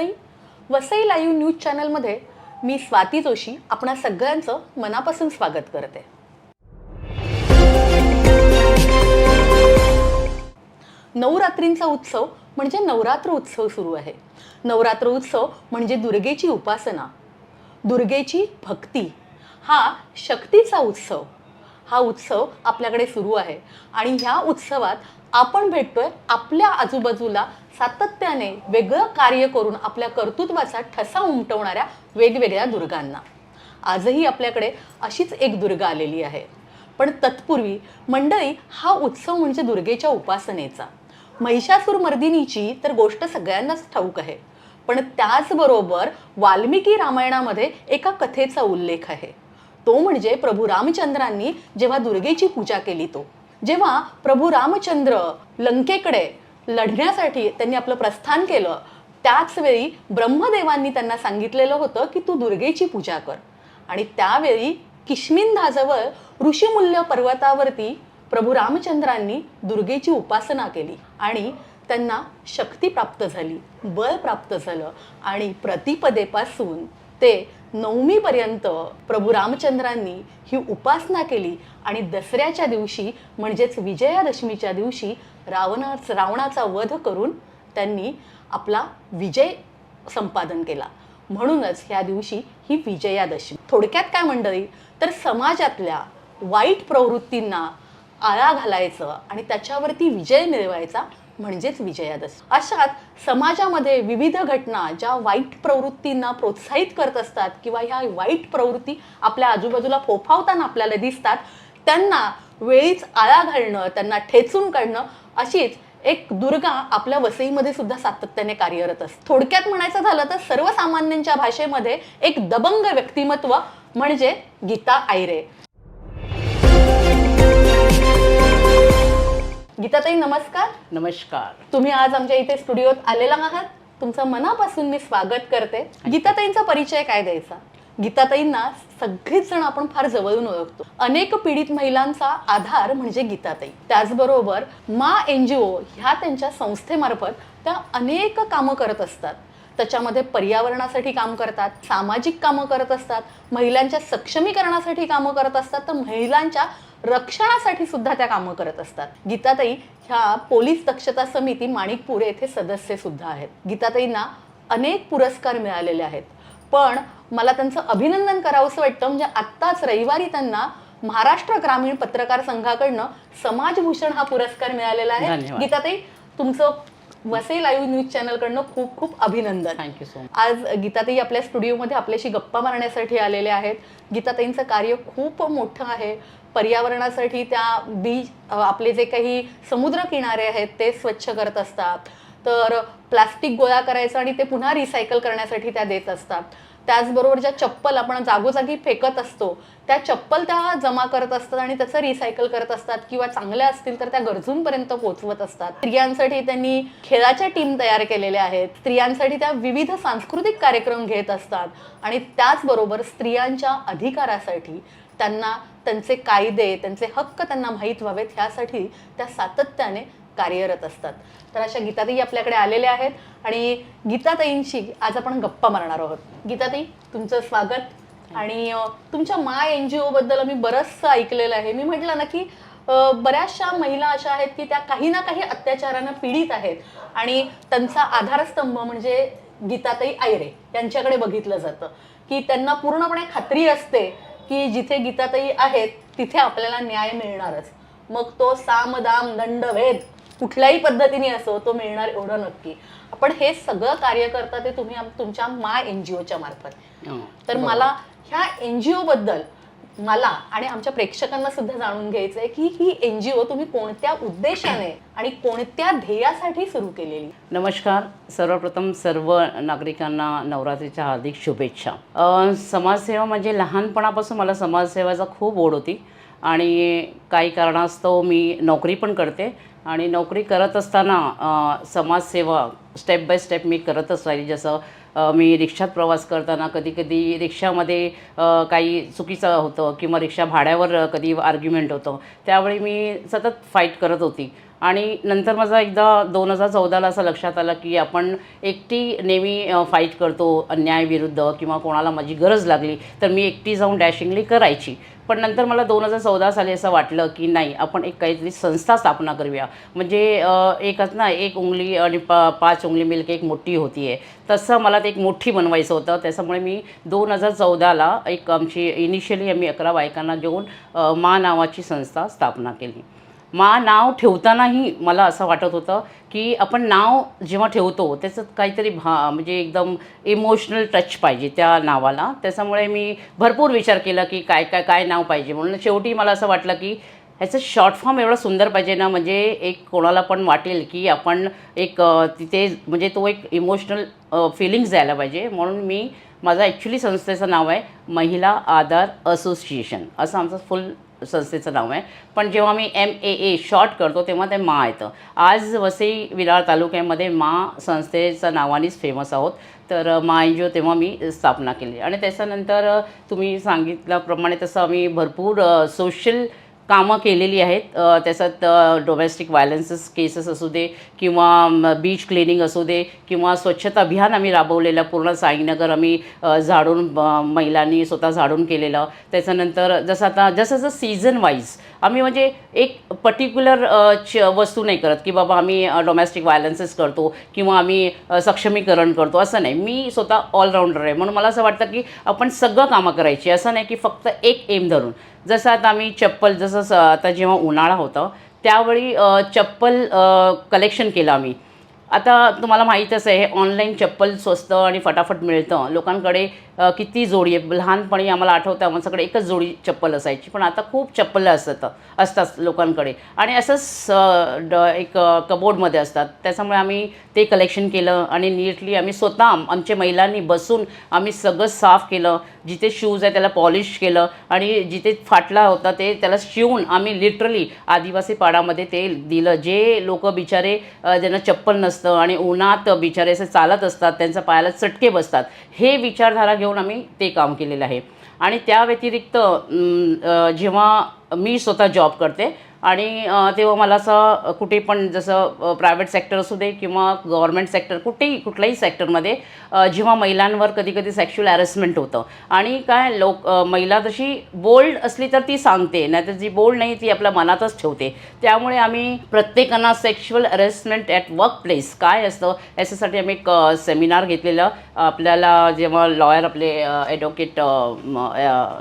मंडळी Vasai live news चॅनलमध्ये मी स्वाती जोशी आपणा सगळ्यांचं मनापासून स्वागत करते. नवरात्रींचा उत्सव म्हणजे नवरात्र उत्सव सुरू आहे. नवरात्र उत्सव म्हणजे दुर्गेची उपासना दुर्गेची भक्ती हा शक्तीचा उत्सव. हा उत्सव आपल्याकडे सुरू आहे आणि ह्या उत्सवात आपण भेटतोय आपल्या आजूबाजूला सातत्याने वेगळं कार्य करून आपल्या कर्तृत्वाचा ठसा उमटवणाऱ्या वेगवेगळ्या दुर्गांना. आजही आपल्याकडे अशीच एक दुर्गा आलेली आहे. पण तत्पूर्वी मंडळी हा उत्सव म्हणजे दुर्गेच्या उपासनेचा. महिषासूर मर्दिनीची तर गोष्ट सगळ्यांनाच ठाऊक आहे. पण त्याचबरोबर वाल्मिकी रामायणामध्ये एका कथेचा उल्लेख आहे. तो म्हणजे प्रभू रामचंद्रांनी जेव्हा दुर्गेची पूजा केली तो. जेव्हा प्रभू रामचंद्र लंकेकडे लढण्यासाठी त्यांनी आपलं प्रस्थान केलं त्याच वेळी ब्रह्मदेवांनी त्यांना सांगितलेलं होतं की तू दुर्गेची पूजा कर. आणि त्यावेळी किश्मिंधाजवळ ऋषिमूल्य पर्वतावरती प्रभू रामचंद्रांनी दुर्गेची उपासना केली आणि त्यांना शक्ती प्राप्त झाली बळ प्राप्त झालं आणि प्रतिपदेपासून ते नवमीपर्यंत प्रभू रामचंद्रांनी ही उपासना केली आणि दसऱ्याच्या दिवशी म्हणजेच विजयादशमीच्या दिवशी रावणा रावणाचा वध करून त्यांनी आपला विजय संपादन केला. म्हणूनच ह्या दिवशी ही विजयादशमी. थोडक्यात काय मंडळी? तर समाजातल्या वाईट प्रवृत्तींना आळा घालायचं आणि त्याच्यावरती विजय मिळवायचा म्हणजेच विजयादशमी. अशात समाजामध्ये विविध घटना ज्या वाईट प्रवृत्तींना प्रोत्साहित करत असतात किंवा ह्या वाईट प्रवृत्ती आपल्या आजूबाजूला फोफावताना आपल्याला दिसतात त्यांना वेळीच आळा घालणं त्यांना ठेचून काढणं अशीच एक दुर्गा आपल्या वसईमध्ये सुद्धा सातत्याने कार्यरत असते. थोडक्यात म्हणायचं झालं तर सर्वसामान्यांच्या भाषेमध्ये एक दबंग व्यक्तिमत्व म्हणजे गीता आयरे. गीताताई नमस्कार. नमस्कार. तुम्ही आज आमच्या इथे स्टुडिओत आलेला आहात. तुमचं मनापासून मी स्वागत करते. गीताताईंचा परिचय काय द्यायचा? गीताताईंना सगळेच जण आपण फार जवळून ओळखतो. अनेक पीडित महिलांचा आधार म्हणजे गीताताई. त्याचबरोबर मा एन जी ओ ह्या त्यांच्या संस्थेमार्फत त्या अनेक कामं करत असतात. त्याच्यामध्ये पर्यावरणासाठी काम करतात सामाजिक कामं करत असतात महिलांच्या सक्षमीकरणासाठी कामं करत असतात तर महिलांच्या रक्षणासाठी सुद्धा त्या कामं करत असतात. गीताताई ह्या पोलीस दक्षता समिती माणिकपूर येथे सदस्य सुद्धा आहेत. गीताताईंना अनेक पुरस्कार मिळालेले आहेत. पण मला त्यांचं अभिनंदन करावंसं वाटतं म्हणजे आत्ताच रविवारी त्यांना महाराष्ट्र ग्रामीण पत्रकार संघाकडनं समाजभूषण हा पुरस्कार मिळालेला आहे. गीताताई तुमचं वसई लाईव्ह न्यूज चॅनलकडनं खूप खूप अभिनंदन. थँक्यू सो मच आज गीताताई आपल्या स्टुडिओमध्ये आपल्याशी गप्पा मारण्यासाठी आलेल्या आहेत. गीताताईंचं कार्य खूप मोठं आहे. पर्यावरणासाठी त्या बीच आपले जे काही समुद्र किनारे आहेत ते स्वच्छ करत असतात. तर प्लास्टिक गोळा करायचं आणि ते पुन्हा रिसायकल करण्यासाठी त्या देत असतात. त्याचबरोबर ज्या चप्पल आपण जागोजागी फेकत असतो त्या चप्पल त्या जमा करत असतात आणि त्याचं रिसायकल करत असतात किंवा चांगल्या असतील तर त्या गरजूंपर्यंत पोहोचवत असतात. स्त्रियांसाठी त्यांनी खेळाच्या टीम तयार केलेल्या आहेत. स्त्रियांसाठी त्या विविध सांस्कृतिक कार्यक्रम घेत असतात. आणि त्याचबरोबर स्त्रियांच्या अधिकारासाठी त्यांना त्यांचे कायदे त्यांचे हक्क त्यांना माहीत व्हावेत ह्यासाठी त्या सातत्याने कार्यरत असतात. तर अशा गीताताई आपल्याकडे आलेल्या आहेत. आणि गीताताईंशी आज आपण गप्पा मारणार आहोत. गीताताई तुमचं स्वागत. आणि तुमच्या मा एन जी बद्दल आम्ही बरंचसं ऐकलेलं आहे. मी म्हटलं ना की बऱ्याचशा महिला अशा आहेत की त्या काही ना काही अत्याचारानं पीडित आहेत. आणि त्यांचा आधारस्तंभ म्हणजे गीताताई आयरे यांच्याकडे बघितलं जातं. की त्यांना पूर्णपणे खात्री असते की जिथे गीताताई आहेत तिथे आपल्याला न्याय मिळणारच. मग तो साम दाम दंड भेद कुठल्याही पद्धतीने असो तो मिळणार एवढं नक्की. आपण हे सगळं कार्य करता ते तुम्ही तुमच्या मा एन जी ओच्या मार्फत. हं. तर मला ह्या एन जी ओबद्दल मला आणि आमच्या प्रेक्षकांना सुद्धा जाणून आहे की ही एन जी ओ तुम्ही कोणत्या उद्देशाने आणि कोणत्या ध्येयासाठी सुरू केलेली? नमस्कार. सर्वप्रथम सर्व नागरिकांना नवरात्रीच्या हार्दिक शुभेच्छा. समाजसेवा म्हणजे लहानपणापासून मला समाजसेवेचा खूप ओढ होती आणि काही कारणास्तव मी नोकरी पण करते आणि नोकरी करत असताना समाजसेवा स्टेप बाय स्टेप मी करतच राहिली. जसं मी रिक्षात प्रवास करताना कधी कधी रिक्षामध्ये काही चुकीचं होतं किंवा रिक्षा भाड्यावर कधी आर्ग्युमेंट होतं त्यावेळी मी सतत फाईट करत होती. आणि नंतर माझा एकदा दोन हजार चौदाला असं लक्षात आलं की आपण एकटी नेहमी फाईट करतो अन्यायाविरुद्ध किंवा कोणाला माझी गरज लागली तर मी एकटी जाऊन डॅशिंगली करायची. पण नंतर मला दोन हजार चौदा साली असं वाटलं की नाही आपण एक काहीतरी संस्था स्थापना करूया. म्हणजे एकच ना एक उंगली आणि पा पाच उंगली मिल्क एक मोठी होती आहे तसं मला ते एक मोठी बनवायचं होतं. त्याच्यामुळे मी दोन हजार चौदाला एक आमची इनिशियली आम्ही अकरा बायकांना घेऊन मा नावाची संस्था स्थापना केली. मा नाव ठेवतानाही मला असं वाटत होतं की आपण नाव जेव्हा ठेवतो त्याचं काहीतरी भा म्हणजे एकदम इमोशनल टच पाहिजे त्या नावाला. त्याच्यामुळे मी भरपूर विचार केला की काय काय काय नाव पाहिजे म्हणून. शेवटी मला असं वाटलं की ह्याचं शॉर्ट फॉर्म एवढा सुंदर पाहिजे ना म्हणजे एक कोणाला पण वाटेल की आपण एक तिथे म्हणजे तो एक इमोशनल फिलिंग्स द्यायला पाहिजे. म्हणून मी माझं ॲक्च्युली संस्थेचं नाव आहे महिला आधार असोसिएशन. असं आमचं फुल संस्थेचं नाव आहे. पण जेव्हा मी एम ए ए शॉर्ट करतो तेव्हा ते मा येतं. आज वसई विरार तालुक्यामध्ये मा संस्थेच्या नावानेच फेमस आहोत. तर मा एन जी ओ तेव्हा मी स्थापना केली. आणि त्याच्यानंतर तुम्ही सांगितल्याप्रमाणे तसं आम्ही भरपूर सोशल कामं केलेली आहेत. त्याच्यात डोमेस्टिक व्हायलन्सेस केसेस असू दे किंवा बीच क्लिनिंग असू दे किंवा स्वच्छता अभियान आम्ही राबवलेलं पूर्ण साईनगर आम्ही झाडून महिलांनी स्वतः झाडून केलेलं. त्याच्यानंतर जसं आता जसं जसं सीझन वाईज आम्ही म्हणजे एक पर्टिक्युलर च वस्तू नाही करत की बाबा आम्ही डोमेस्टिक व्हायलन्सेस करतो किंवा आम्ही सक्षमीकरण करतो असं नाही. मी स्वतः ऑलराऊंडर आहे. म्हणून मला असं वाटतं की आपण सगळं कामं करायची. असं नाही की फक्त एक एम धरून. जसं आता आम्ही चप्पल जसं स- आता जेव्हा उन्हाळा होतं त्यावेळी चप्पल कलेक्शन केलं आम्ही. आता तुम्हाला माहीतच आहे ऑनलाईन चप्पल स्वस्त आणि फटाफट मिळतं. लोकांकडे किती जोडी आहे? लहानपणी आम्हाला आठवतं आमच्याकडे एकच जोडी चप्पल असायची. पण आता खूप चप्पलं असतात असतात लोकांकडे. आणि असंच ड एक कबोर्डमध्ये असतात. त्याच्यामुळे आम्ही ते कलेक्शन केलं आणि नीटली आम्ही स्वतः आमच्या महिलांनी बसून आम्ही सगळं साफ केलं. जिथे शूज आहे त्याला पॉलिश केलं. आणि जिथे फाटला होता ते त्याला शिवून आम्ही लिटरली आदिवासी पाडामध्ये ते दिलं. जे लोक बिचारे ज्यांना चप्पल नसतं आणि उन्हात बिचारे असे चालत असतात त्यांच्या पायाला चटके बसतात हे विचारधारा घेऊन आम्ही ते काम केलेलं आहे. आणि त्या व्यतिरिक्त जेव्हा मी स्वतः जॉब करते आणि तेव्हा मला असं कुठे पण जसं प्रायव्हेट सेक्टर असू दे किंवा गव्हर्मेंट सेक्टर कुठेही कुठल्याही सेक्टरमध्ये जेव्हा महिलांवर कधी कधी सेक्शुअल हॅरेसमेंट होतं. आणि काय लोक महिला तशी बोल्ड असली तर ती सांगते नाहीतर जी बोल्ड नाही ती आपल्या मनातच ठेवते. त्यामुळे आम्ही प्रत्येकांना sexual harassment at work place काय असतं याच्यासाठी आम्ही एक सेमिनार घेतलेलं. आपल्याला जेव्हा लॉयर आपले ॲडव्होकेट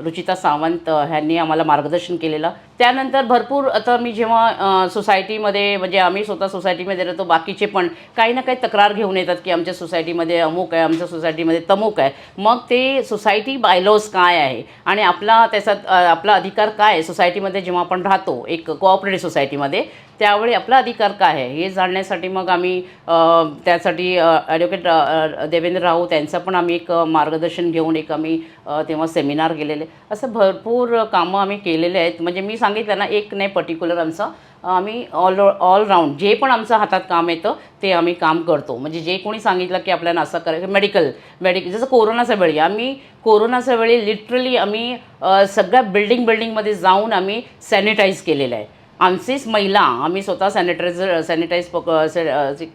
रुचिता सावंत ह्यांनी आम्हाला मार्गदर्शन केलेलं. त्यानंतर भरपूर आता मी जेव्हा सोसायटीमध्ये म्हणजे आम्ही स्वतः सोसायटीमध्ये राहतो बाकीचे पण काही ना काही तक्रार घेऊन येतात की आमच्या सोसायटीमध्ये अमुक आहे आमच्या सोसायटीमध्ये तमुक आहे. मग ते सोसायटी बायलॉज काय आहे? आणि आपला त्याचा आपला अधिकार काय आहे? सोसायटीमध्ये जेव्हा आपण राहतो एक कोऑपरेटिव्ह सोसायटीमध्ये त्यावेळी आपला अधिकार काय आहे? हे जाणण्यासाठी मग आम्ही त्यासाठी ॲडव्होकेट देवेंद्र राऊत त्यांचं पण आम्ही एक मार्गदर्शन घेऊन एक आम्ही तेव्हा सेमिनार गेलेले असं भरपूर कामं आम्ही केलेले आहेत. म्हणजे मी सांगितलं ना एक नाही पर्टिक्युलर आमचं. आम्ही ऑल ऑलराऊंड जे पण आमचं हातात काम येतं ते आम्ही काम करतो. म्हणजे जे कोणी सांगितलं की आपल्याला असं करायचं मेडिकल मेडिकल जसं कोरोनाच्या वेळी आम्ही कोरोनाच्या वेळी लिटरली आम्ही सगळ्या बिल्डिंग बिल्डिंगमध्ये जाऊन आम्ही सॅनिटाईज केलेलं आहे. आमचीच महिला आम्ही स्वतः सॅनिटायझर सॅनिटाईज पक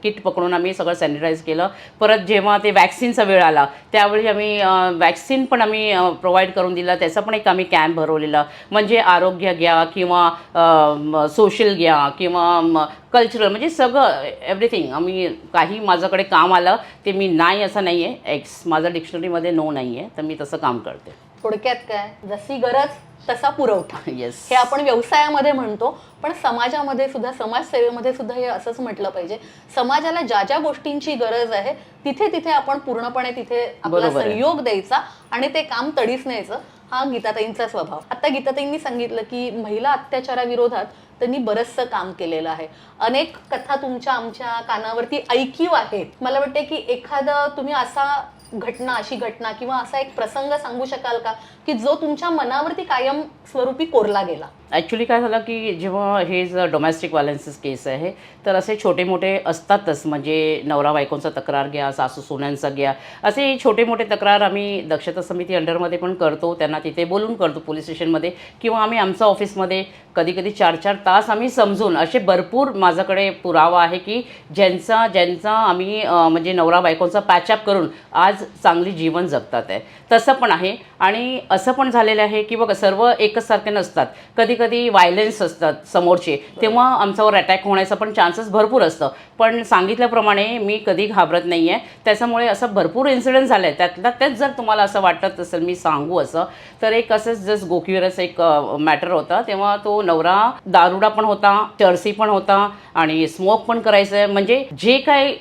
किट पकडून आम्ही सगळं सॅनिटाईज केलं. परत जेव्हा ते वॅक्सिनचा वेळ आला त्यावेळी आम्ही वॅक्सिन पण आम्ही प्रोव्हाइड करून दिलं. त्याचा पण एक आम्ही कॅम्प भरवलेला. म्हणजे आरोग्य घ्या किंवा सोशल घ्या किंवा कल्चरल म्हणजे सगळं एव्हरीथिंग आम्ही काही माझ्याकडे काम आलं ते मी नाही असं नाही आहे एक्स माझं डिक्शनरीमध्ये नो नाही आहे तर मी तसं काम करते. थोडक्यात काय? जशी गरज तसा पुरवठा. येस हे आपण व्यवसायामध्ये म्हणतो. पण समाजामध्ये सुद्धा समाजसेवेमध्ये सुद्धा हे असंच म्हटलं पाहिजे. समाजाला ज्या ज्या गोष्टींची गरज आहे तिथे तिथे आपण पूर्णपणे तिथे आपला. सहयोग द्यायचा आणि ते काम तडीस न्यायचं हा गीताताईंचा स्वभाव. आता गीताताईंनी सांगितलं की महिला अत्याचाराविरोधात त्यांनी बरंचसं काम केलेलं आहे. अनेक कथा तुमच्या आमच्या कानावरती ऐकीव आहेत. मला वाटते की एखादं तुम्ही असा घटना अशी घटना किंवा असा एक प्रसंग सांगू शकाल का? की जो तुमच्या मनावरती कायम स्वरूपी कोरला गेला. ॲक्च्युली काय झालं की जेव्हा हे जर डोमेस्टिक व्हायलन्सेस केस आहे तर असे छोटे मोठे असतातच. म्हणजे नवरा बायकोंचा तक्रार घ्या सासू सोन्यांचा घ्या. असे छोटे मोठे तक्रार आम्ही दक्षता समिती अंडरमध्ये पण करतो. त्यांना तिथे बोलून करतो पोलीस स्टेशनमध्ये. किंवा आम्ही आमच्या ऑफिसमध्ये कधी कधी चार चार तास आम्ही समजून असे भरपूर माझ्याकडे पुरावा आहे की ज्यांचा ज्यांचा आम्ही म्हणजे नवरा बायकोंचा पॅचअप करून आज चांगली जीवन जगतात आहे. तसं पण आहे. आणि असं पण झालेलं आहे की बघा सर्व एकच सारखे नसतात. कधी कधी व्हायलेन्स असतात समोरचे. तेव्हा आमच्यावर अटॅक होण्याचा पण चान्सेस भरपूर असतं. पण सांगितल्याप्रमाणे मी कधी घाबरत नाही आहे त्याच्यामुळे असं भरपूर इन्सिडेंट झाले आहे त्यातला तेच जर तुम्हाला असं वाटत असेल मी सांगू असं तर एक असंच जस्ट गोकिवरच एक मॅटर होता. तेव्हा तो नवरा दारुडा पण होता चर्सी पण होता आणि स्मोक पण करायचं. म्हणजे जे काय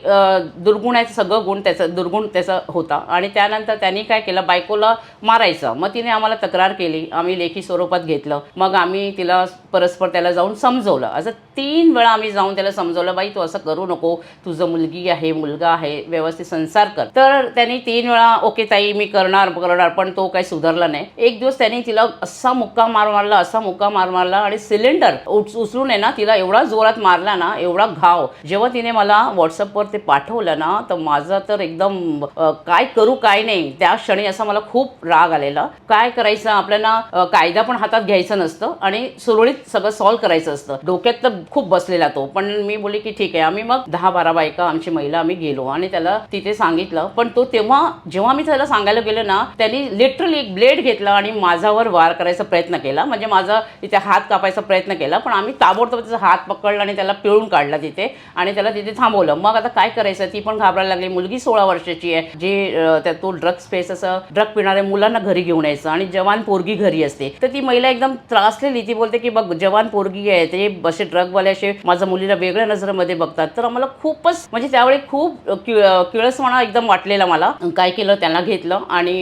दुर्गुण आहे सगळं गुण त्याचं दुर्गुण त्याचा होता. आणि त्यानंतर त्यांनी काय केलं? बायकोला मारायचं. मग तिने आम्हाला तक्रार केली. आम्ही लेखी स्वरूपात घेतलं. मग आम्ही तिला परस्पर त्याला जाऊन समजवलं. असं तीन वेळा आम्ही जाऊन त्याला समजवलं बाई तू असं करू नको तुझं मुलगी आहे मुलगा आहे व्यवस्थित संसार कर. तर त्यांनी तीन वेळा ओके ताई मी करणार करणार. पण तो काही सुधारला नाही. एक दिवस त्यांनी तिला असा मुक्का मार मारला असा मुक्का मार मारला आणि सिलेंडर उचलून आहे ना तिला एवढा जोरात मारला ना एवढा घाव. जेव्हा तिने मला व्हॉट्सअपवर ते पाठवलं ना तर माझं तर एकदम काय करू काय नाही. त्या क्षणी असा मला खूप राग आलेला. काय करायचं? आपल्याला कायदा पण हातात घ्यायचं नसतं आणि सुरळीत सगळं सॉल्व्ह करायचं असतं. डोक्यात तर खूप बसलेला तो. पण मी बोलली की ठीक आहे आम्ही मग दहा बारा बायका आमची महिला आम्ही गेलो आणि त्याला तिथे सांगितलं. पण तो तेव्हा जेव्हा मी त्याला सांगायला गेलो ना त्यांनी लिटरली एक ब्लेड घेतला आणि माझ्यावर वार करायचा प्रयत्न केला. म्हणजे माझा तिथे हात कापायचा प्रयत्न केला पण आम्ही ताबडतोब त्याचा हात पकडला आणि त्याला पिळून काढला तिथे आणि त्याला तिथे थांबवलं. मग आता काय करायचं? ती पण घाबरायला लागली. मुलगी सोळा वर्षाची आहे. जे त्या तो ड्रग स्पेस असं ड्रग पिणाऱ्या मुलांना घरी घेऊन यायचं आणि जवान पोरगी घरी असते. तर ती महिला एकदम त्रासलेली. ती बोलते की बघ जवान पोरगी आहे. ते असे ड्रगवाले असे माझ्या मुलीला वेगळ्या नजरेमध्ये बघतात. तर तर आम्हाला खूपच म्हणजे त्यावेळी खूप कि एकदम वाटलेला मला. काय केलं त्यांना घेतलं आणि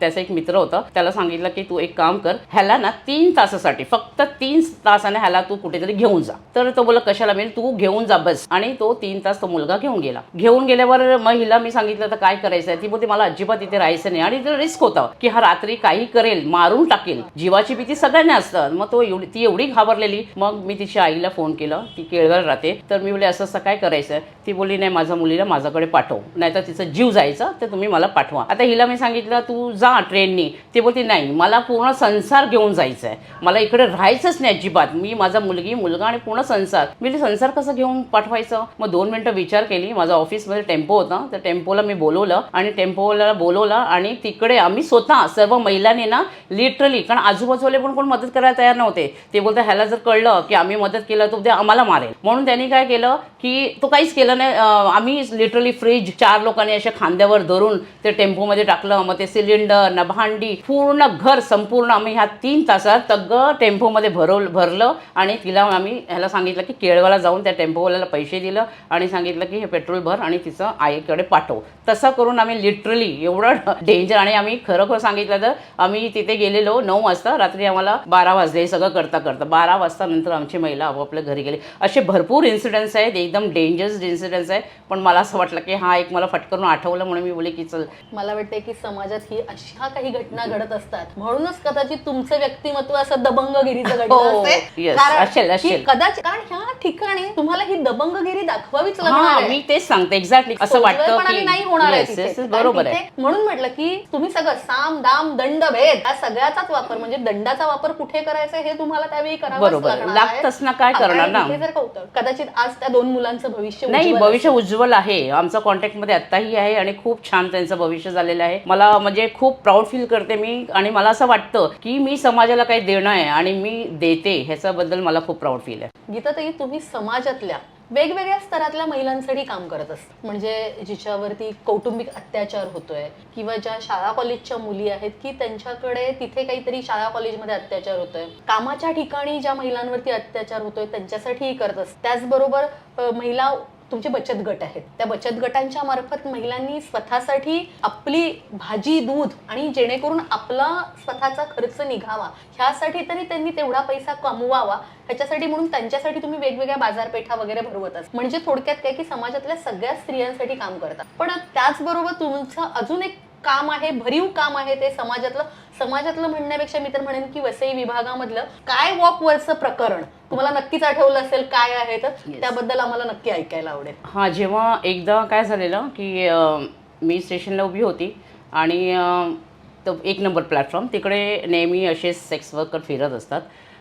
त्याचा एक मित्र होता त्याला सांगितलं की तू एक काम कर ह्याला ना तीन तासासाठी फक्त तीन तासाने ह्याला तू कुठेतरी घेऊन जा. तर तो बोला कशाला मी? तू घेऊन जा बस. आणि तो तीन तास तो मुलगा घेऊन गेला. घेऊन गेल्यावर मग हिला मी सांगितलं तर काय करायचं आहे? ती बोलते मला अजिबात इथे राहायचं नाही. आणि ते रिस्क होतं की हा रात्री काही करेल मारून टाकेल. जीवाची भीती सगळ्यांना असतात मग तो एवढी ती एवढी घाबरलेली. मग मी तिच्या आईला फोन केलं ती केळगर राहते. तर मी बोले असं असं काय करायचं ती बोलली नाही माझ्या मुलीला माझ्याकडे पाठव. नाहीतर तिचा जीव जायचा तर तुम्ही मला पाठवा. आता हिला मी सांगितलं तू जा ट्रेननी. ती बोलते नाही मला पूर्ण संसार घेऊन जायचं आहे मला इकडे राहायचंच नाही अजिबात. मी माझा मुलगी मुलगा आणि पूर्ण संसार. मी संसार कसं घेऊन पाठवायचं? मग दोन मिनटं विचार केली. माझा ऑफिसमध्ये टेम्पो होता. त्या टेम्पोला मी बोलवलं आणि टेम्पोला बोलवलं आणि तिकडे आम्ही स्वतः सर्व महिलांनी ना लिटरली कारण आजूबाजूवाले पण कोण मदत करायला तयार नव्हते. ते बोलतात ह्याला जर कळलं की आम्ही मदत केलं तर उद्या आम्हाला मारेल. म्हणून त्यांनी काय केलं की तो काहीच केलं नाही. आम्ही लिटरली फ्रीज चार लोकांनी अशा खांद्यावर धरून ते टेम्पोमध्ये टाकलं. मग ते सिलेंडर ना भांडी पूर्ण घर संपूर्ण आम्ही ह्या तीन तासात सगळं टेम्पोमध्ये भरव भरलं. आणि तिला आम्ही ह्याला सांगितलं की केळवाला जाऊन त्या टेम्पोवाल्याला पैसे दिलं आणि सांगितलं की हे पेट्रोल भर आणि तिचं आईकडे पाठव. तसं करून आम्ही लिटरली एवढं डेंजर आणि आम्ही खरोखर सांगितलं तर आम्ही तिथे गेलेलो नऊ वाजता. रात्री आम्हाला बारा वाजले हे सगळं करता करता. बारा वाजता नंतर आमची महिला आपापल्या घरी गेली. असे भरपूर इन्सिडेंट्स आहेत. एकदम डेंजरस इन्सिडेंट्स आहे पण मला असं वाटलं की हा एक मला फटकरून आठवलं म्हणून मी बोले की चल मला वाटतंय की समाजात ही अशा काही घटना घडत असतात म्हणूनच कदाचित तुमचं व्यक्तिमत्व असं दबंगगिरीचं हो. कदाचित कारण ह्या ठिकाणी तुम्हाला ही दबंगगिरी दाखवावीच लागणार. मी तेच सांगते एक्झॅक्टली असं वाटतं नाही होणार आहे बरोबर आहे म्हणून म्हटलं की तुम्ही सगळं साम दाम दंड भेद या सगळ्याचाच वापर म्हणजे दंडाचा वापर कुठे करायचा हे तुम्हाला त्यावेळी बरोबर. लागणार ना, काय करणार कारण ना? कदाचित आज त्या दोन मुलांचं भविष्य नाही भविष्य. उज्ज्वल आहे. आमचं कॉन्टॅक्टमध्ये आत्ताही आहे आणि खूप छान त्यांचं भविष्य झालेलं आहे. मला म्हणजे खूप प्राऊड फील करते मी आणि मला असं वाटतं की मी समाजाला काही देणं आहे आणि मी देते ह्याच्याबद्दल मला खूप प्राऊड फील आहे. गीताताई तुम्ही समाजातल्या वेगवेगळ्या स्तरातल्या महिलांसाठी काम करत असता म्हणजे जिच्यावरती कौटुंबिक अत्याचार होतोय किंवा ज्या शाळा कॉलेजच्या मुली आहेत की त्यांच्याकडे तिथे काहीतरी शाळा कॉलेजमध्ये अत्याचार होतोय. कामाच्या ठिकाणी ज्या महिलांवरती अत्याचार होतोय त्यांच्यासाठीही करत असत त्याचबरोबर महिला तुमचे बचत गट आहेत. त्या बचत गटांच्या मार्फत महिलांनी स्वतःसाठी आपली भाजी दूध आणि जेणेकरून आपला स्वतःचा खर्च निघावा. ह्यासाठी तरी त्यांनी तेवढा पैसा कमवावा. त्याच्यासाठी म्हणून त्यांच्यासाठी तुम्ही वेगवेगळ्या बाजारपेठा वगैरे भरवत असता. म्हणजे थोडक्यात काय की समाजातल्या सगळ्या स्त्रियांसाठी काम करता. पण त्याचबरोबर तुमचं अजून एक काम आहे भरीव काम आहे ते समाजातलं. समाजातलं म्हणण्यापेक्षा मी तर म्हणेन की वसई विभागामधलं काय वॉक वरचं प्रकरण? तुम्हाला नक्कीच आठवलं असेल काय आहे तर. त्याबद्दल आम्हाला नक्की ऐकायला आवडेल. हां जेव्हा एकदा काय झालेलं की मी स्टेशनला उभी होती आणि एक नंबर प्लॅटफॉर्म तिकडे नेहमी असे सेक्स वर्कर फिरत असतात.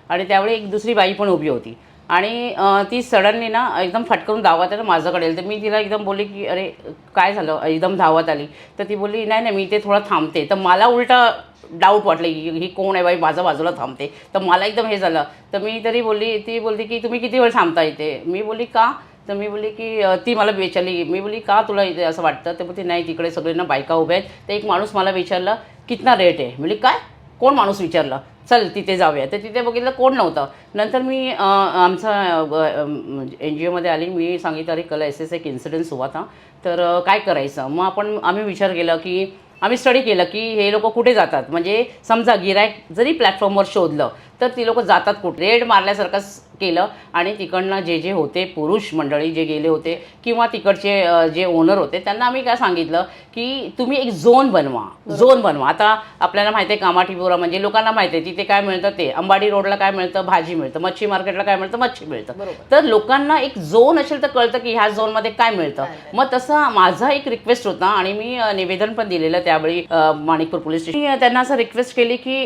आणि त्यावेळी एक दुसरी बाई पण उभी होती. आणि ती सडनली ना एकदम फटकरून धावत आली माझ्याकडे आली. तर मी तिला एकदम बोलली की अरे काय झालं? एकदम धावत आली. तर ती बोलली नाही नाही मी ते थोडं थांबते. तर मला उलटा डाऊट वाटलं की ही कोण आहे बाई? माझ्या बाजूला थांबते. तर मला एकदम हे झालं. तर मी तरी बोलली ती बोलते की तुम्ही किती वेळ थांबता इथे? मी बोलली का? तर मी बोलली की ती मला विचारली मी बोलली का तुला इथे असं वाटतं? तर बोलते नाही तिकडे सगळे ना बायका उभ्या आहेत. तर एक माणूस मला विचारलं कितना रेट आहे? म्हणजे काय? कोण माणूस विचारला? चल तिथे जाऊया. तर तिथे बघितलं कोण नव्हतं. नंतर मी आमचा म्हणजे एन जी ओमध्ये आली. मी सांगितलं अरे कल एस एस एक इन्सिडेंट हुआ था तर काय करायचं? मग आपण आम्ही विचार केला की आम्ही स्टडी केलं की हे लोक कुठे जातात? म्हणजे समजा गिरायक जरी प्लॅटफॉर्मवर शोधलं तर ती लोक जातात कुठे? रेड मारल्यासारखं केलं आणि तिकडनं जे जे होते पुरुष मंडळी जे गेले होते किंवा तिकडचे जे ओनर होते त्यांना आम्ही काय सांगितलं की तुम्ही एक झोन बनवा. झोन बनवा. आता आपल्याला माहिती आहे कामाठीपुरा म्हणजे लोकांना माहिती आहे तिथे काय मिळतं ते. अंबाडी रोडला काय मिळतं? भाजी मिळतं. मच्छी मार्केटला काय मिळतं? मच्छी मिळतं. तर लोकांना एक झोन असेल तर कळतं की ह्या झोनमध्ये काय मिळतं. मग तसा माझा एक रिक्वेस्ट होता आणि मी निवेदन पण दिलेलं त्यावेळी माणिकपूर पोलीस स्टेशन. त्यांना असं रिक्वेस्ट केली की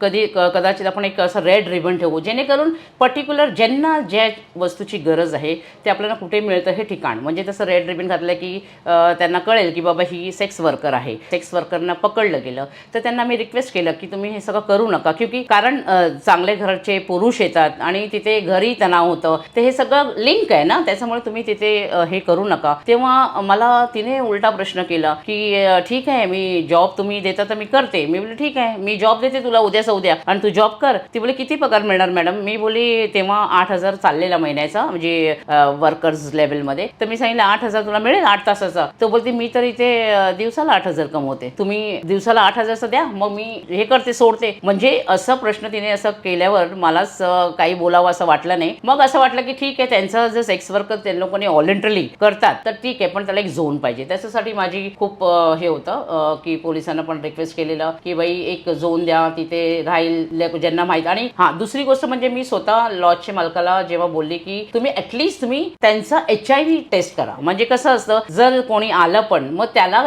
कधी कदाचित आपण आपण एक असं रेड रिबन ठेवू जेणेकरून पर्टिक्युलर ज्यांना ज्या वस्तूची गरज आहे ते आपल्याला कुठे मिळतं हे ठिकाण. म्हणजे तसं रेड रिबन घातलं की त्यांना कळेल की बाबा ही सेक्स वर्कर आहे. सेक्स वर्करना पकडलं गेलं. तर त्यांना मी रिक्वेस्ट केलं की तुम्ही हे सगळं करू नका. क्योंकि कारण चांगले घरचे पुरुष येतात आणि तिथे घरी तणाव होतं. तर हे सगळं लिंक आहे ना? त्याच्यामुळे तुम्ही तिथे हे करू नका. तेव्हा मला तिने उलटा प्रश्न केला की ठीक आहे मी जॉब तुम्ही देता तर मी करते. मी बोलली ठीक आहे मी जॉब देते तुला उद्या उद्या आणि तू जॉब कर. ती बोली किती पगार मिळणार मॅडम? मी बोली तेव्हा आठ हजार चाललेला महिन्याचा म्हणजे वर्कर्स लेवलमध्ये तर मी सांगितलं आठ हजार तुला मिळेल? आठ तासाचा. तो बोलते मी तर इथे दिवसाला आठ हजार कमवते. तुम्ही दिवसाला आठ हजारचं द्या मग मी हे करते सोडते. म्हणजे असं प्रश्न तिने असं केल्यावर मलाच काही बोलावं असं वाटलं नाही. मग असं वाटलं की ठीक आहे त्यांचं जर सेक्स वर्कर त्या लोकांनी ऑलेंटरली करतात तर ठीक आहे पण त्याला एक झोन पाहिजे. त्याच्यासाठी माझी खूप हे होतं की पोलिसांना पण रिक्वेस्ट केलेलं की बाई एक झोन द्या तिथे राहील ज्यांना ज्यांना माहीत. आणि हा दुसरी गोष्ट म्हणजे मी स्वतः लॉजच्या मालकाला जेव्हा बोलली की तुम्ही ऍटलीस्ट तुम्ही त्यांचा एच आय व्ही टेस्ट करा. म्हणजे कसं असतं जर कोणी आलं पण मग त्याला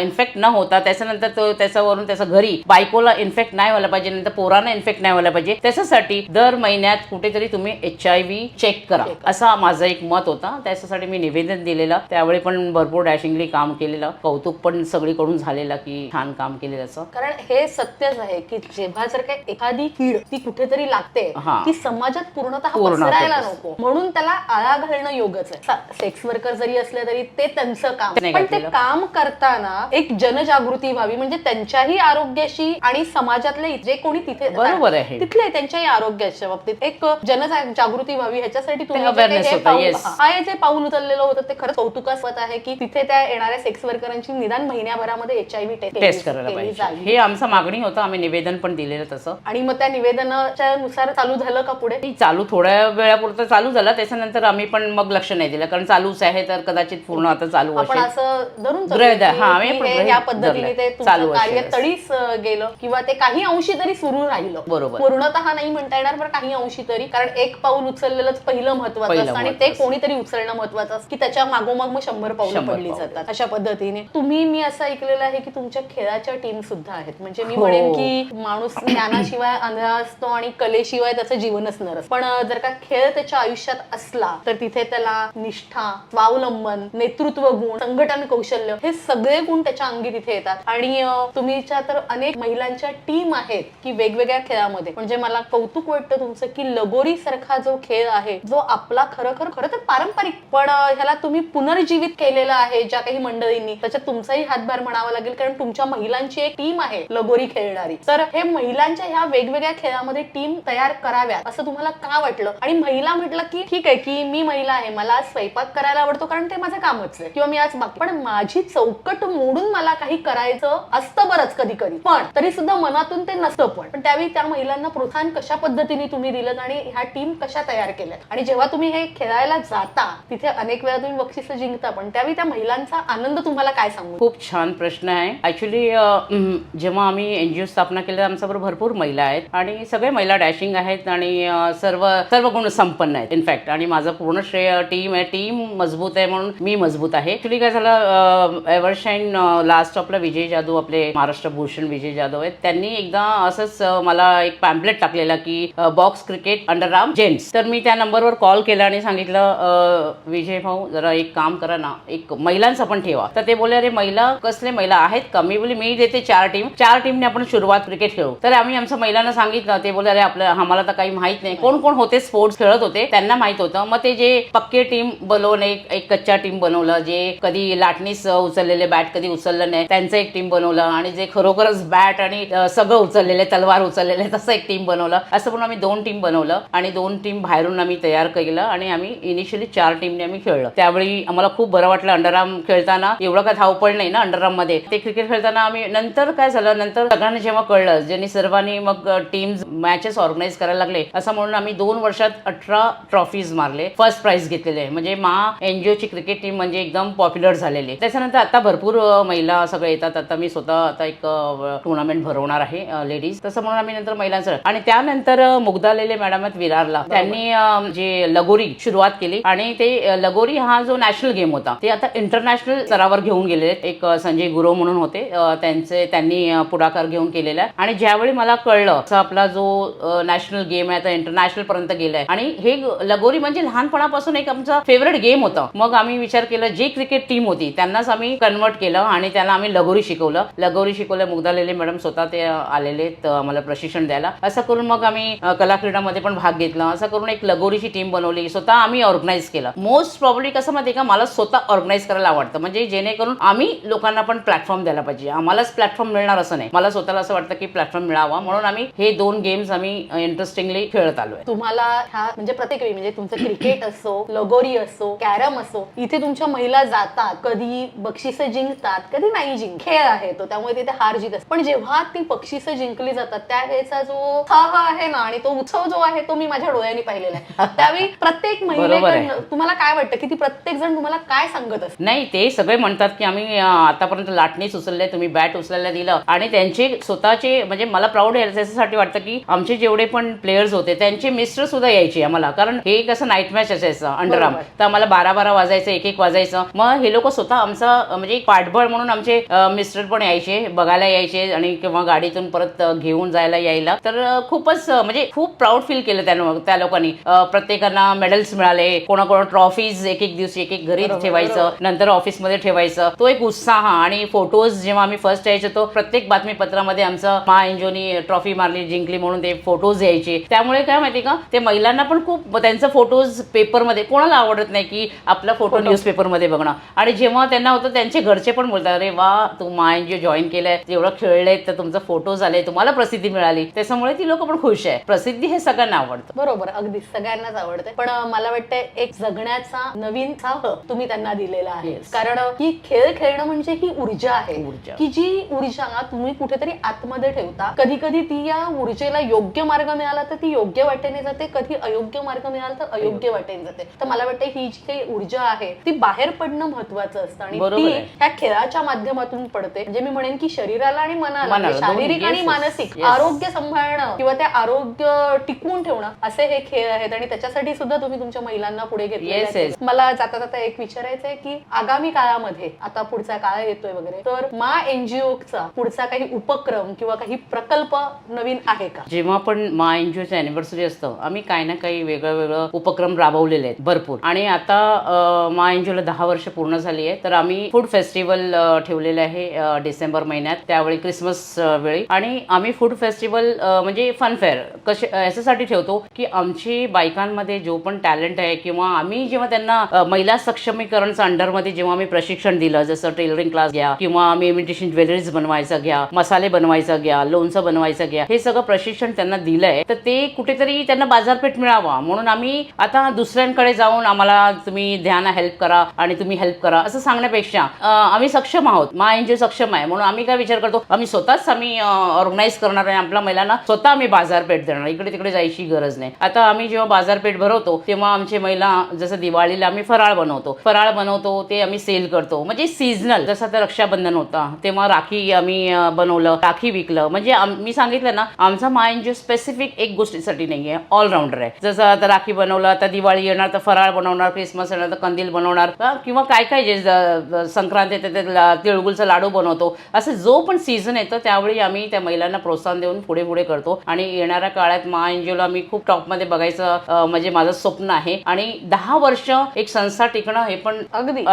इन्फेक्ट न होता त्याच्यानंतर तो त्याच्यावरून त्याच्या घरी बायकोला इन्फेक्ट नाही व्हायला पाहिजे नंतर पोरांना इन्फेक्ट नाही व्हायला पाहिजे त्याच्यासाठी दर महिन्यात कुठेतरी तुम्ही एच आय व्ही चेक करा. असा माझं एक मत होता. त्याच्यासाठी मी निवेदन दिलेलं. त्यावेळी पण भरपूर डॅशिंगली काम केलेलं. कौतुक पण सगळीकडून झालेलं की छान काम केलेलं असं. कारण हे सत्यच आहे की जेव्हा जर काही एखादी कीड ती कुठेतरी लागते. हा. ती समाजात पूर्णतः पूर्ण पसरायला पसर- नको. म्हणून त्याला आळा घालणं योगच आहे. सेक्स वर्कर जरी असले तरी ते त्यांचं काम नाही पण ते घातलेलं. काम करताना एक जनजागृती व्हावी म्हणजे त्यांच्याही आरोग्याशी आणि समाजातले जे कोणी तिथे बरोबर आहे. तिथले त्यांच्याही आरोग्याच्या बाबतीत एक जनजागृती व्हावी. ह्याच्यासाठी तुम्ही जे काही awareness हे होतं, पाऊल- yes. हा, हे जे पाऊल उचललेलं होतं ते खरंच कौतुकास्पद आहे की तिथे त्या येणाऱ्या सेक्स वर्करांची निदान महिन्याभरामध्ये एच आय व्ही टेस्ट करायला पाहिजे. हे आमचं मागणी होतं आम्ही निवेदन पण दिलेलं तसं. आणि मग त्या निवेदनाच्या नुसार चालू झालं का पुढे चालू थोड्या वेळापुरतं चालू झालं त्याच्यानंतर आम्ही पण मग लक्ष नाही दिलं कारण चालूच आहे तर कदाचित पूर्ण आता चालू आपण असेल असं धरून चालू आहे. की- हा, आम्ही की पण हे गृहीत या पद्धतीने धरलंय. ते चालू तुमचं कार्य असेलच. तडीच अं, गेलं किंवा ते काही अंशी तरी सुरू राहिलं बरोबर. पूर्णतः नाही म्हणता येणार पण काही अंशी तरी कारण एक पाऊल उचललेलंच पहिलं महत्वाचं पहिलं असतं आणि ते महत्त्वाचं. कोणीतरी उचलणं महत्वाचं असतं की त्याच्या मागोमाग मग शंभर शंभर पडली पावलं. जातात अशा पद्धतीने तुम्ही मी असं ऐकलेलं आहे की तुमच्या खेळाच्या टीम सुद्धा आहेत म्हणजे मी हो. म्हणेन की माणूस ज्ञानाशिवाय आंधळा असतो आणि कलेशिवाय त्याचं जीवनच नरस पण जर का खेळ त्याच्या आयुष्यात असला तर तिथे त्याला निष्ठा स्वावलंबन नेतृत्व गुण संघटन कौशल्य हे सगळे गुण त्याच्या अंगी तिथे येतात. आणि तुम्हीच्या तुमच्या तर अनेक महिलांच्या टीम आहेत की वेगवेगळ्या खेळामध्ये. म्हणजे मला कौतुक वाटतं तुमचं की लगोरी सारखा जो खेळ आहे जो आपला खरोखर खरं तर पारंपरिक पण ह्याला तुम्ही पुनर्जीवित केलेला आहे ज्या काही मंडळींनी. त्याच्यात तुमचाही हातभार म्हणावा लागेल कारण तुमच्या महिलांची एक टीम आहे लगोरी खेळणारी. तर हे महिलांच्या ह्या वेगवेगळ्या या खेळामध्ये टीम तयार कराव्यात असं तुम्हाला का वाटलं? आणि महिला म्हटलं की ठीक आहे की मी महिला आहे मला स्वयंपाक करायला आवडतो कारण ते माझं कामच आहे. किंवा मी आज बाकी पण माझी चौकट मोडून मला काही करायचं असतं बरंच कधी कधी पण तरी सुद्धा मनातून ते नसतं पण. पण त्यावेळी त्या महिलांना प्रोत्साहन कशा पद्धतीने तुम्ही दिलं आणि ह्या टीम कशा तयार केल्या आणि जेव्हा तुम्ही हे खेळायला जाता तिथे अनेक वेळा तुम्ही बक्षीस जिंकता पण त्यावेळी त्या महिलांचा आनंद तुम्हाला काय सांगू? खूप छान प्रश्न आहे. ऍक्च्युली जेव्हा आम्ही एनजीओ स्थापना केली आमच्याबरोबर भरपूर महिला आहेत. आणि सगळे महिला डॅशिंग आहेत आणि सर्व सर्व गुण संपन्न आहेत. इनफॅक्ट आणि माझं पूर्ण श्रेय टीम आहे. टीम मजबूत आहे म्हणून मी मजबूत आहे. ऍक्च्युली काय झालं एव्हरशाईन लास्ट आपला विजय जाधव आपले महाराष्ट्र भूषण विजय जाधव आहेत. त्यांनी एकदा असंच मला एक पॅम्पलेट टाकलेला की box cricket under arm gents तर मी त्या नंबरवर कॉल केला आणि सांगितलं विजय भाऊ जरा एक काम करा ना. एक महिलांचा पण ठेवा. तर ते बोलले अरे महिला कसले महिला आहेत? का मी बोली मी देते चार टीम चार टीमने आपण सुरुवात क्रिकेट खेळू. तर आम्ही आमच्या महिलांना सांगितलं ते बोलले अरे आपलं आम्हाला तर काही माहीत नाही. कोण कोण होते? स्पोर्ट्स खेळत होते. त्यांना माहीत होतं. मग ते जे पक्के टीम बनवून एक कच्चा टीम बनवलं जे कधी लाटणीस उचललेले बॅट कधी उचललं नाही त्यांचं एक टीम बनवलं आणि जे खरोखरच बॅट आणि सगळं उचललेले तलवार उचललेले तसं एक टीम बनवलं. असं म्हणून आम्ही दोन टीम बनवलं आणि दोन टीम बाहेरून आम्ही तयार केलं आणि आम्ही इनिशियली चार टीमने आम्ही खेळलं. त्यावेळी आम्हाला खूप बरं वाटलं अंडरआर्म खेळताना. एवढं काय धावपळ नाही ना अंडरआर्ममध्ये. ते क्रिकेट खेळताना आम्ही नंतर काय झालं? नंतर सगळ्यांना जेव्हा कळलं ज्यांनी सर्वांनी मग टीम मॅचेस ऑर्गनाईज करायला लागले. असं म्हणून आम्ही दोन वर्षात अठरा ट्रॉफीज मारले. फर्स्ट प्राइज घेतलेले. म्हणजे मा एनजीओ ची क्रिकेट टीम म्हणजे एकदम पॉप्युलर झालेली. त्याच्यानंतर आता भरपूर महिला सगळे येतात. आता मी स्वतः आता एक टुर्नामेंट भरवणार आहे लेडीज तसं म्हणून आम्ही नंतर महिलांचं आणि त्यानंतर मुग्धालेले मॅडम आहेत विरारला. त्यांनी जे लगोरी सुरुवात केली आणि ते लगोरी हा जो नॅशनल गेम होता ते आता इंटरनॅशनल स्तरावर घेऊन गेलेले. एक संजय गुरव म्हणून होते. त्यांचे त्यांनी पुढाकार घेऊन केलेला आणि ज्यावेळी मला कळलं आपला जो नॅशनल गेम आहे आता इंटरनॅशनल पर्यंत गेलाय. आणि हे लगोरी म्हणजे लहानपणापासून एक आमचा फेवरेट गेम होता. मग आम्ही विचार केला जे क्रिकेट टीम होती त्यांनाच आम्ही कन्वर्ट केलं आणि त्यांना आम्ही लगोरी शिकवलं. लगोरी शिकवलं मुग्धालेले मॅडम स्वतः ते आलेले आम्हाला प्रशिक्षण द्यायला. असं करून मग आम्ही कलाक्रीडामध्ये कला क्रीडामध्ये पण भाग घेतला. असं करून एक लगोरीची टीम बनवली. स्वतः आम्ही ऑर्गनाईज केलं. मोस्ट प्रॉब्ली कसं माहिती का मला स्वतः ऑर्गनाईज करायला आवडतं. म्हणजे जेणेकरून आम्ही लोकांना पण प्लॅटफॉर्म द्यायला पाहिजे. आम्हालाच प्लॅटफॉर्म मिळणार असं नाही. मला स्वतःला असं वाटतं की प्लॅटफॉर्म मिळावा. म्हणून आम्ही हे दोन गेम्स आम्ही इंटरेस्टिंगली खेळत आलोय. तुम्हाला ह्या म्हणजे प्रत्येक वेळी म्हणजे तुमचं क्रिकेट असो लगोरी असो कॅरम असो इथे तुमच्या महिला जातात कधी बक्षिसं जिंकतात कधी नाही जिंक खेळ आहे तो त्यामुळे तिथे हार जीत असते. पण जेव्हा ती बक्षिसं जिंकली जातात त्यावेळेचा जो उत्साह आहे ना आणि तो उत्सव जो आहे तो मी माझ्या डोळ्यांनी पाहिलेला आहे. त्यावेळी प्रत्येक आहे. महिलेकडनं तुम्हाला काय वाटतं की ती प्रत्येक जण तुम्हाला काय सांगत असते? नाही ते सगळे म्हणतात की आम्ही आतापर्यंत लाटणीच उचलले तुम्ही बॅट उचलायला दिलं. आणि त्यांचे स्वतःचे म्हणजे मला प्राऊड याच्यासाठी वाटतं की आमचे जेवढे पण प्लेयर्स होते त्यांचे मिस्टर सुद्धा यायचे आम्हाला. कारण हे कसं नाईट मॅच असायचं अंडरआर्म. तर आम्हाला बारा बारा वाजायचं एक एक वाजायचं. मग हे लोक स्वतः आमचा म्हणजे एक पाठबळ म्हणून आमचे मिस्टर पण यायचे बघायला यायचे आणि किंवा गाडीतून परत घेऊन जायला यायला. तर खूपच म्हणजे खूप प्राऊड फील केलं त्यानं त्या लोकांनी. प्रत्येकांना मेडल्स मिळाले कोणाकोणा ट्रॉफीज एक एक दिवशी एक एक घरी ठेवायचं. नंतर ऑफिसमध्ये ठेवायचं. तो एक उत्साह आणि फोटोज जेव्हा आम्ही फर्स्ट यायचो तो प्रत्येक बातमीपत्रामध्ये आमचं मा एनजीओनी ट्रॉफी मारली जिंकली म्हणून ते फोटोज यायचे. त्यामुळे काय माहिती का ते महिलांना पण खूप त्यांचं फोटोज पेपरमध्ये कोणाला आवडत नाही की आपला फोटो Photo. न्यूज पेपरमध्ये बघणं. आणि जेव्हा त्यांना होतं त्यांचे घरचे पण बोलतात अरे वा तू मा एनजीओ जॉईन केलंय एवढं खेळलंय तर तुमचा फोटो झाले तुम्हाला प्रसिद्धी मिळाली. त्याच्यामुळे ती लोक पण खुश आहे. प्रसिद्धी हे सगळ्यांना आवडतं. बरोबर अगदी सगळ्यांनाच आवडते पण मला वाटतं एक जगण्याचा नवीन उत्साह तुम्ही त्यांना दिलेला आहे. कारण ही खेळ खेळणं म्हणजे ही ऊर्जा आहे. ऊर्जा. की जी ऊर्जा तुम्ही कुठेतरी आतमध्ये ठेवता कधी कधी ती या ऊर्जेला योग्य मार्ग मिळाला तर ती योग्य वाटेने जाते कधी अयोग्य मार्ग मिळाला तर अयोग्य वाटेने जाते तर मला वाटतं ही जी काही ऊर्जा आहे ती बाहेर पडणं महत्वाचं असतं आणि ती. ह्या खेळाच्या माध्यमातून पडते म्हणजे मी म्हणेन की शरीराला आणि मनाला म्हणजे शारीरिक. आणि. मानसिक. आरोग्य सांभाळणं किंवा ते आरोग्य टिकवून ठेवणं असे हे खेळ आहेत आणि त्याच्यासाठी सुद्धा तुम्ही तुमच्या महिलांना पुढे yes. मला जाता जाता एक विचारायचं आहे की आगामी काळामध्ये आता पुढचा काळ येतोय वगैरे तर मा एनजीओचा पुढचा काही उपक्रम किंवा काही प्रकल्प नवीन आहे का? जेव्हा पण मा एनजीओचं अॅनिव्हर्सरी असतं आम्ही काही ना काही वेगळं वेगळं उपक्रम राबवलेले आहेत भरपूर. आणि आता मा एनजीओला दहा वर्ष पूर्ण झाली आहे तर आम्ही फूड फेस्टिवल ठेवलेलं आहे डिसेंबर महिन्यात त्यावेळी क्रिसमस वेळी. आणि आम्ही फूड फेस्टिवल म्हणजे फनफेअर कसे याच्यासाठी ठेवतो की आमची बायकांमध्ये जो पण टॅलेंट आहे किंवा आम्ही जेव्हा त्यांना महिला सक्षमीकरणचं अंडरमध्ये जेव्हा आम्ही प्रशिक्षण दिलं जसं टेलरिंग क्लास घ्या किंवा आम्ही इमिटेशन ज्वेलरीज बनवायचं घ्या मसाले बनवायचं घ्या लोणचं बनवायचं घ्या हे सगळं सगळं प्रशिक्षण त्यांना दिलंय तर ते कुठेतरी त्यांना बाजारपेठ मिळावा. म्हणून आम्ही आता दुसऱ्यांकडे जाऊन आम्हाला तुम्ही ध्यान हेल्प करा आणि तुम्ही हेल्प करा असं सांगण्यापेक्षा आम्ही सक्षम आहोत. मा एन सक्षम आहे. म्हणून आम्ही काय विचार करतो आम्ही स्वतःच आम्ही ऑर्गनाईज करणार आहे आपल्या महिलांना स्वतः आम्ही बाजारपेठ देणार. इकडे तिकडे जायची गरज नाही. आता आम्ही जेव्हा बाजारपेठ भरवतो तेव्हा आमचे महिला जसं दिवाळीला आम्ही फराळ बनवतो. फराळ बनवतो ते आम्ही सेल करतो. म्हणजे सीझनल जसं आता रक्षाबंधन होता तेव्हा राखी आम्ही बनवलं राखी विकलं. म्हणजे मी सांगितलं ना आमचा मा एन स्पेसिफिक एक गोष्टीसाठी नाही आहे ऑलराऊंडर आहे. जसं आता राखी बनवलं आता दिवाळी येणार तर फराळ बनवणार क्रिसमस येणार तर कंदील बनवणार किंवा काय काय जे ज- ज- संक्रांत येते ते तिळगुळचा लाडू बनवतो असं जो पण सीझन येतं त्यावेळी आम्ही त्या महिलांना प्रोत्साहन देऊन पुढे पुढे करतो. आणि येणाऱ्या काळात मा एनजीओला मी खूप टॉपमध्ये बघायचं म्हणजे माझं स्वप्न आहे. आणि दहा वर्ष एक संस्था टिकणं हे पण अगदी.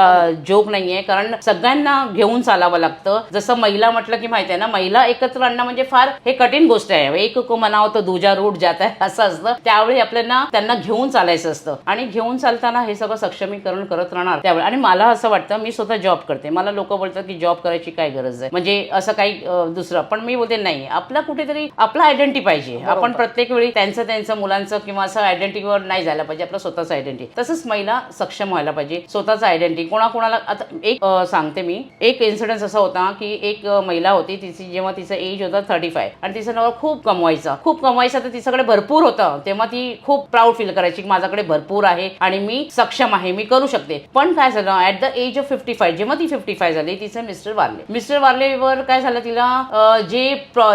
जोक नाहीये कारण सगळ्यांना घेऊन चालावं लागतं. जसं महिला म्हटलं की माहिती आहे ना महिला एकत्र आणणं म्हणजे फार हे कठीण गोष्ट आहे. एक को म्हणावं तर दुजा रूट जात आहे असं असतं. त्यावेळी आपल्याला त्यांना घेऊन चालायचं असतं. आणि घेऊन चालताना हे सगळं सक्षमीकरण करत राहणार त्यावेळी. आणि मला असं वाटतं मी स्वतः जॉब करते. मला लोक बोलतात की जॉब करायची काय गरज आहे? म्हणजे असं काही दुसरं. पण मी बोलते नाही आपला कुठेतरी आपला आयडेंटिटी पाहिजे. आपण प्रत्येक वेळी त्यांचं त्यांचं मुलांचं किंवा असं आयडेंटिटीवर नाही जायला पाहिजे. आपलं स्वतःचं आयडेंटिटी तसंच महिला सक्षम व्हायला पाहिजे. स्वतःचं आयडेंटिटी कोणाकोणाला आता एक सांगते मी. एक इन्सिडेन्स असा होता की एक महिला होती. तिची जेव्हा तिचं एज होता थर्टी फाय आणि तिचा नवरा खूप कमवायचा. खूप कमवायचा तर तिच्याकडे भरपूर होतं. तेव्हा ती खूप प्राऊड फील करायची की माझ्याकडे भरपूर आहे आणि मी सक्षम आहे मी करू शकते. पण काय झालं at the age of fifty five जेव्हा ती फिफ्टी फाय झाली तिचे मिस्टर वारले. मिस्टर वारलेवर काय झालं तिला जे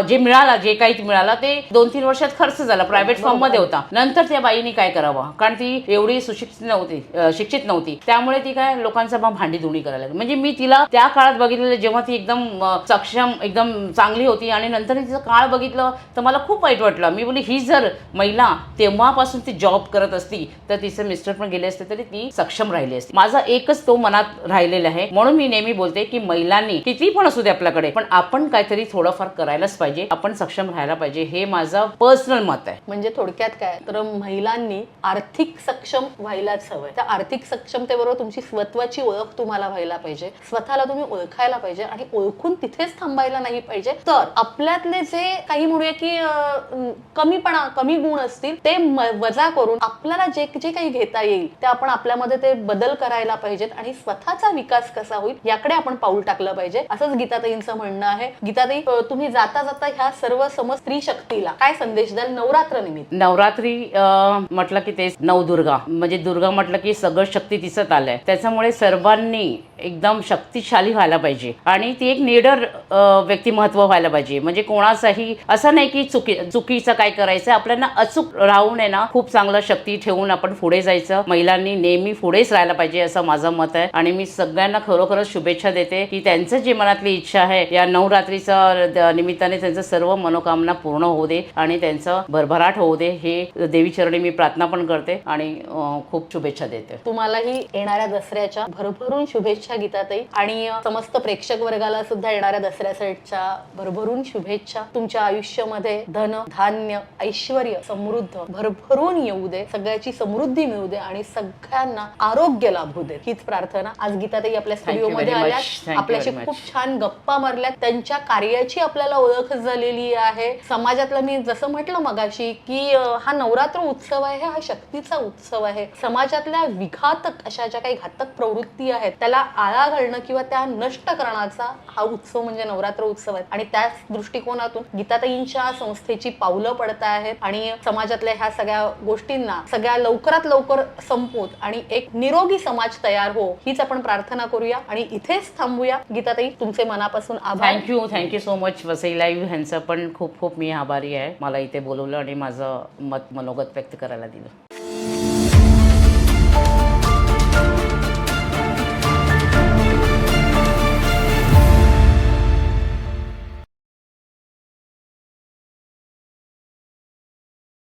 जे मिळाला जे काही मिळालं ते दोन तीन वर्षात खर्च झाला प्रायव्हेट फॉर्ममध्ये होता. नंतर त्या बाईने काय करावं? कारण ती एवढी सुशिक्षित नव्हती शिक्षित नव्हती. त्यामुळे ती काय लोकांचा भांडी धुणी करायला लागली. म्हणजे मी तिला त्या काळात बघितलेलं जेव्हा ती एकदम सक्षम एकदम चांगली होती आणि नंतर तिचं काळ बघितलं तर मला खूप वाईट वाटलं. मी बोली ही जर महिला तेव्हापासून ती जॉब करत असती तर तिचे मिस्टर पण गेले असते तरी ती सक्षम राहिली असती. माझा एकच तो मनात राहिलेला आहे. म्हणून मी नेहमी बोलते की महिलांनी किती पण असू दे आपल्याकडे पण आपण काहीतरी थोडंफार करायलाच पाहिजे. आपण सक्षम राहायला पाहिजे हे माझं पर्सनल मत आहे. म्हणजे थोडक्यात काय? तर महिलांनी आर्थिक सक्षम व्हायलाच हवं. त्या आर्थिक सक्षमतेबरोबर तुमची स्वत्वाची ओळख तुम्हाला व्हायला पाहिजे. स्वतःला तुम्ही ओळखायला पाहिजे आणि ओळखून तिथेच थांबायला नाही पाहिजे. तर आपल्यातले जे काही म्हणूया की कमीपणा कमी गुण असतील ते वजा करून आपल्याला जे जे काही घेता येईल ते आपण आपल्यामध्ये ते बदल करायला पाहिजेत आणि स्वतःचा विकास कसा होईल याकडे आपण पाऊल टाकलं पाहिजे. असंच गीताताईंचं म्हणणं आहे. गीताताई तुम्ही जाता जाता ह्या सर्व समज स्त्री शक्तीला काय संदेश द्याल नवरात्र निमित्त? नवरात्री अं, म्हटलं की ते नवदुर्गा. म्हणजे दुर्गा म्हटलं की सगळं शक्ती दिसत आलंय. त्याच्यामुळे सर्वांनी एकदम शक्तिशाली व्हायला पाहिजे. आणि ती एक निडर व्यक्तिमत्व व्हायला पाहिजे. म्हणजे कोणाचाही असं नाही की चुकी चुकीचं काय करायचं आपल्याला अचूक राहून आहे ना खूप चांगलं शक्ती ठेवून आपण पुढे जायचं. महिलांनी नेहमी पुढेच राहायला पाहिजे असं माझं मत आहे. आणि मी सगळ्यांना खरोखरच शुभेच्छा देते की त्यांचं जी मनातली इच्छा आहे या नवरात्रीच्या निमित्ताने त्यांचं सर्व मनोकामना पूर्ण होऊ दे आणि त्यांचं भरभराट होऊ दे. हे देवीचरणी मी प्रार्थना पण करते आणि खूप शुभेच्छा देते. तुम्हालाही येणाऱ्या दसऱ्याच्या भरभरून शुभेच्छा गीताताई आणि समस्त प्रेक्षक वर्गाला सुद्धा येणाऱ्या दसऱ्यासाठीच्या भरभरून शुभेच्छा. तुमच्या आयुष्यामध्ये धन धान्य ऐश्वर समृद्ध भरभरून येऊ दे सगळ्याची समृद्धी मिळू दे आणि सगळ्यांना आरोग्य लाभू दे. हीच प्रार्थना आज गीताताई आपल्या स्टुडिओ मध्ये very much. आल्या आपल्याशी. खूप छान गप्पा मारल्यात. त्यांच्या कार्याची आपल्याला ओळख झालेली आहे. समाजातलं मी जसं म्हटलं मगाशी की हा नवरात्र उत्सव आहे हा शक्तीचा उत्सव आहे. समाजातल्या विघातक अशा ज्या काही घातक प्रवृत्ती आहेत त्याला आळा घालणं किंवा त्या नष्ट करण्याचा हा उत्सव म्हणजे नवरात्र उत्सव आहे. आणि त्याच दृष्टिकोनातून गीताताईंच्या संस्थेची पावलं पडत आहेत आणि समाजातल्या ह्या सगळ्या गोष्टींना सगळ्या लवकरात लवकर संपवूत आणि एक निरोगी समाज तयार हो हीच आपण प्रार्थना करूया आणि इथेच थांबूया. गीताताई तुमचे मनापासून आभार. Thank you thank you so much वसईला. You ह्यांचं पण खूप खूप मी आभारी आहे. मला इथे बोलवलं आणि माझं मत मनोगत व्यक्त करायला दिलं.